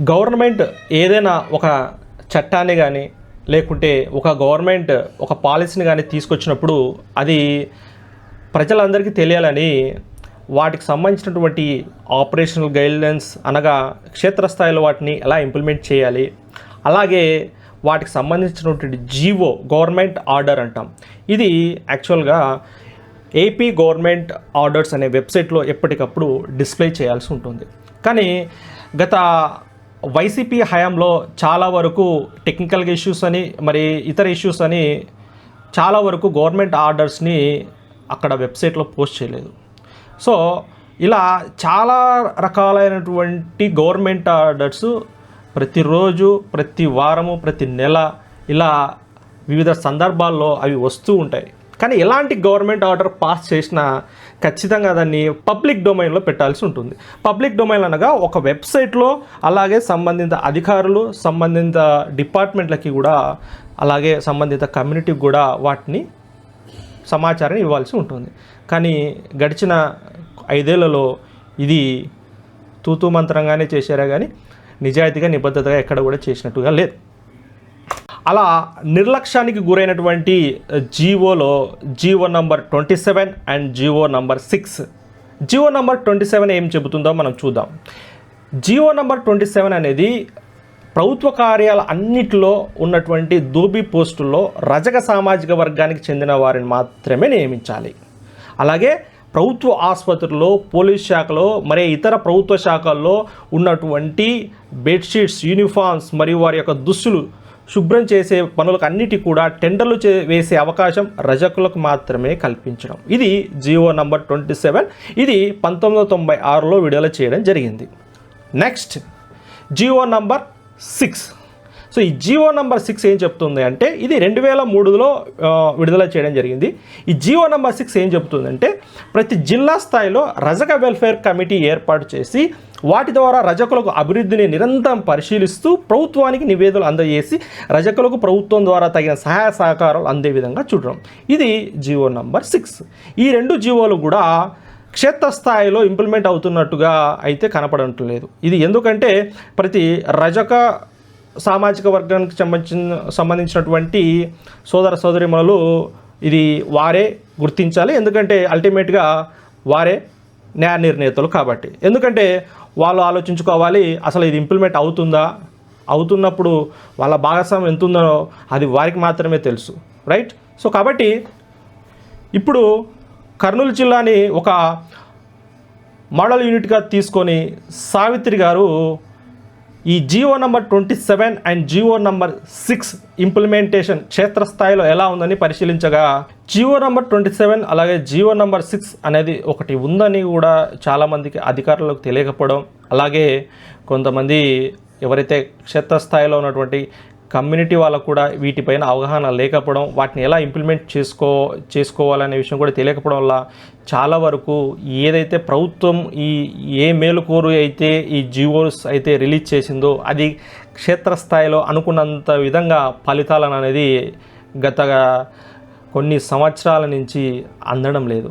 Government ఏదైనా ఒక చట్టాన్ని కానీ లేకుంటే ఒక గవర్నమెంట్ ఒక పాలసీని కానీ తీసుకొచ్చినప్పుడు అది ప్రజలందరికీ తెలియాలని వాటికి సంబంధించినటువంటి ఆపరేషనల్ గైడ్లైన్స్ అనగా క్షేత్రస్థాయిలో వాటిని ఎలా ఇంప్లిమెంట్ చేయాలి అలాగే వాటికి సంబంధించినటువంటి జీవో గవర్నమెంట్ ఆర్డర్ అంటాం. ఇది యాక్చువల్గా ఏపీ గవర్నమెంట్ ఆర్డర్స్ అనే వెబ్సైట్లో ఎప్పటికప్పుడు డిస్ప్లే చేయాల్సి ఉంటుంది. కానీ గత వైసీపీ హయాంలో చాలా వరకు టెక్నికల్ ఇష్యూస్ అని మరి ఇతర ఇష్యూస్ అని చాలా వరకు గవర్నమెంట్ ఆర్డర్స్ని అక్కడ వెబ్సైట్లో పోస్ట్ చేయలేదు. సో ఇలా చాలా రకాలైనటువంటి గవర్నమెంట్ ఆర్డర్స్ ప్రతిరోజు ప్రతి వారము ప్రతి నెల ఇలా వివిధ సందర్భాల్లో అవి వస్తూ ఉంటాయి. కానీ ఎలాంటి గవర్నమెంట్ ఆర్డర్ పాస్ చేసినా ఖచ్చితంగా దాన్ని పబ్లిక్ డొమైన్లో పెట్టాల్సి ఉంటుంది. పబ్లిక్ డొమైన్ అనగా ఒక వెబ్సైట్లో అలాగే సంబంధిత అధికారులు సంబంధిత డిపార్ట్మెంట్లకి కూడా అలాగే సంబంధిత కమ్యూనిటీకి కూడా వాటిని సమాచారాన్ని ఇవ్వాల్సి ఉంటుంది. కానీ గడిచిన ఐదేళ్ళలో ఇది తూతూ మంత్రంగానే చేశారా కానీ నిజాయితీగా నిబద్ధతగా ఎక్కడ కూడా చేసినట్టుగా లేదు. అలా నిర్లక్ష్యానికి గురైనటువంటి జీవోలో G O number twenty seven and G O number six. G O number twenty seven ఏం చెబుతుందో మనం చూద్దాం. జీవో నంబర్ ట్వంటీ సెవెన్ అనేది ప్రభుత్వ కార్యాల అన్నిటిలో ఉన్నటువంటి దోబీ పోస్టుల్లో రజక సామాజిక వర్గానికి చెందిన వారిని మాత్రమే నియమించాలి. అలాగే ప్రభుత్వ ఆసుపత్రుల్లో పోలీస్ శాఖలో మరి ఇతర ప్రభుత్వ శాఖల్లో ఉన్నటువంటి బెడ్షీట్స్ యూనిఫామ్స్ మరియు వారి యొక్క దుస్తులు శుభ్రం చేసే పనులకు అన్నిటి కూడా టెండర్లు చే వేసే అవకాశం రజకులకు మాత్రమే కల్పించడం. ఇది జియో నంబర్ ట్వంటీ సెవెన్. ఇది పంతొమ్మిది వందల తొంభై ఆరులో విడుదల చేయడం జరిగింది. Next G O number six. So ఈ జియో నంబర్ సిక్స్ ఏం చెప్తుంది అంటే ఇది రెండు వేల మూడులో విడుదల చేయడం జరిగింది. ఈ జియో నంబర్ సిక్స్ ఏం చెప్తుందంటే ప్రతి జిల్లా స్థాయిలో రజక వెల్ఫేర్ కమిటీ ఏర్పాటు చేసి వాటి ద్వారా రజకులకు అభివృద్ధిని నిరంతరం పరిశీలిస్తూ ప్రభుత్వానికి నివేదికలు అందజేసి రజకులకు ప్రభుత్వం ద్వారా తగిన సహాయ సహకారాలు అందే విధంగా చూడడం. ఇది జియో నంబర్ సిక్స్. ఈ రెండు జియోలు కూడా క్షేత్రస్థాయిలో ఇంప్లిమెంట్ అవుతున్నట్టుగా అయితే కనపడటం లేదు. ఇది ఎందుకంటే ప్రతి రజక సామాజిక వర్గానికి సంబంధించిన సంబంధించినటువంటి సోదర సోదరిమణులు ఇది వారే గుర్తించాలి. ఎందుకంటే అల్టిమేట్గా వారే న్యాయ నిర్ణేతలు కాబట్టి. ఎందుకంటే వాళ్ళు ఆలోచించుకోవాలి అసలు ఇది ఇంప్లిమెంట్ అవుతుందా? అవుతున్నప్పుడు వాళ్ళ భాగస్వామ్యం ఎంత ఉందో అది వారికి మాత్రమే తెలుసు. రైట్ సో కాబట్టి ఇప్పుడు కర్నూలు జిల్లాని ఒక మోడల్ యూనిట్గా తీసుకొని సావిత్రి గారు ఈ GO number twenty seven and GO number six implementation క్షేత్రస్థాయిలో ఎలా ఉందని పరిశీలించగా జియో నంబర్ ట్వంటీ సెవెన్ అలాగే జియో నంబర్ సిక్స్ అనేది ఒకటి ఉందని కూడా చాలామందికి అధికారులకు తెలియకపోవడం అలాగే కొంతమంది ఎవరైతే క్షేత్రస్థాయిలో ఉన్నటువంటి కమ్యూనిటీ వాళ్ళకు కూడా వీటిపైన అవగాహన లేకపోవడం వాటిని ఎలా ఇంప్లిమెంట్ చేసుకో చేసుకోవాలనే విషయం కూడా తెలియకపోవడం వల్ల చాలా వరకు ఏదైతే ప్రభుత్వం ఈ ఏ మేలుకోరు అయితే ఈ జియోస్ అయితే రిలీజ్ చేసిందో అది క్షేత్రస్థాయిలో అనుకున్నంత విధంగా ఫలితాలను అనేది గత కొన్ని సంవత్సరాల నుంచి అందడం లేదు.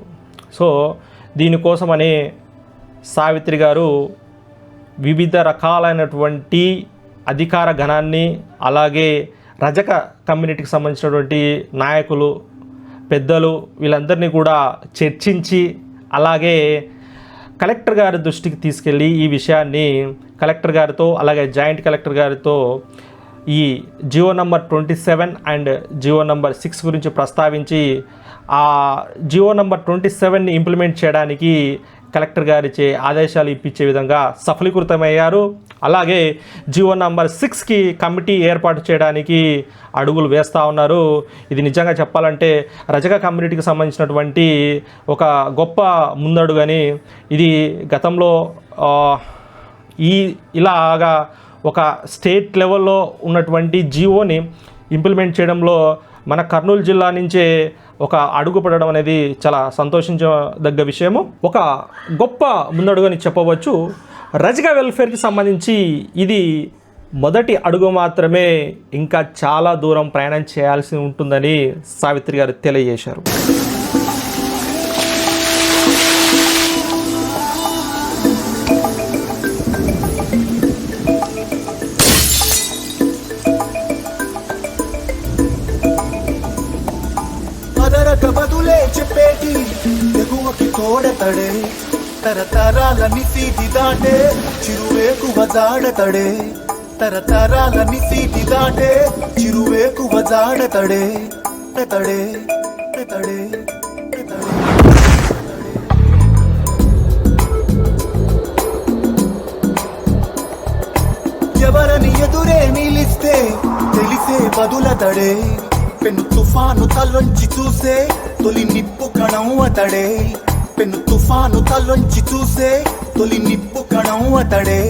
సో దీనికోసమని సావిత్రి గారు వివిధ రకాలైనటువంటి అధికార గణాన్ని అలాగే రజక కమ్యూనిటీకి సంబంధించినటువంటి నాయకులు పెద్దలు వీళ్ళందరినీ కూడా చర్చించి అలాగే కలెక్టర్ గారి దృష్టికి తీసుకెళ్ళి ఈ విషయాన్ని కలెక్టర్ గారితో అలాగే జాయింట్ కలెక్టర్ గారితో ఈ G O number twenty seven and G O number six గురించి ప్రస్తావించి ఆ జియో నంబర్ ట్వంటీ సెవెన్ని ఇంప్లిమెంట్ చేయడానికి కలెక్టర్ గారిచే ఆదేశాలు ఇప్పించే విధంగా సఫలీకృతమయ్యారు. అలాగే జీవో నంబర్ సిక్స్కి కమిటీ ఏర్పాటు చేయడానికి అడుగులు వేస్తూ ఉన్నారు. ఇది నిజంగా చెప్పాలంటే రజక కమ్యూనిటీకి సంబంధించినటువంటి ఒక గొప్ప ముందడుగని ఇది గతంలో ఈ ఇలాగా ఒక స్టేట్ లెవెల్లో ఉన్నటువంటి జీవోని ఇంప్లిమెంట్ చేయడంలో మన కర్నూలు జిల్లా నుంచే ఒక అడుగు పడడం అనేది చాలా సంతోషించదగ్గ విషయము. ఒక గొప్ప ముందడుగని చెప్పవచ్చు. రజక వెల్ఫేర్కి సంబంధించి ఇది మొదటి అడుగు మాత్రమే ఇంకా చాలా దూరం ప్రయాణం చేయాల్సి ఉంటుందని సావిత్రి గారు తెలియజేశారు. చెప్పేటి? ఎగువకి తోడతడే తరతరాలని సీటి దాటే. చిరువేకువ జాడతడే. తరతరాలని సీటి దాటే. చిరువేకువ జాడతడే. తడే తడే తడే ఎవరని ఎదురే నిలిస్తే తెలిసే బదులతడే. పెను తుఫాను తలొంచి చూసే తొలి నిప్పు కణం అతడే. పెను తుఫాను తలొంచి చూసే తొలి నిప్పు కణం అతడే.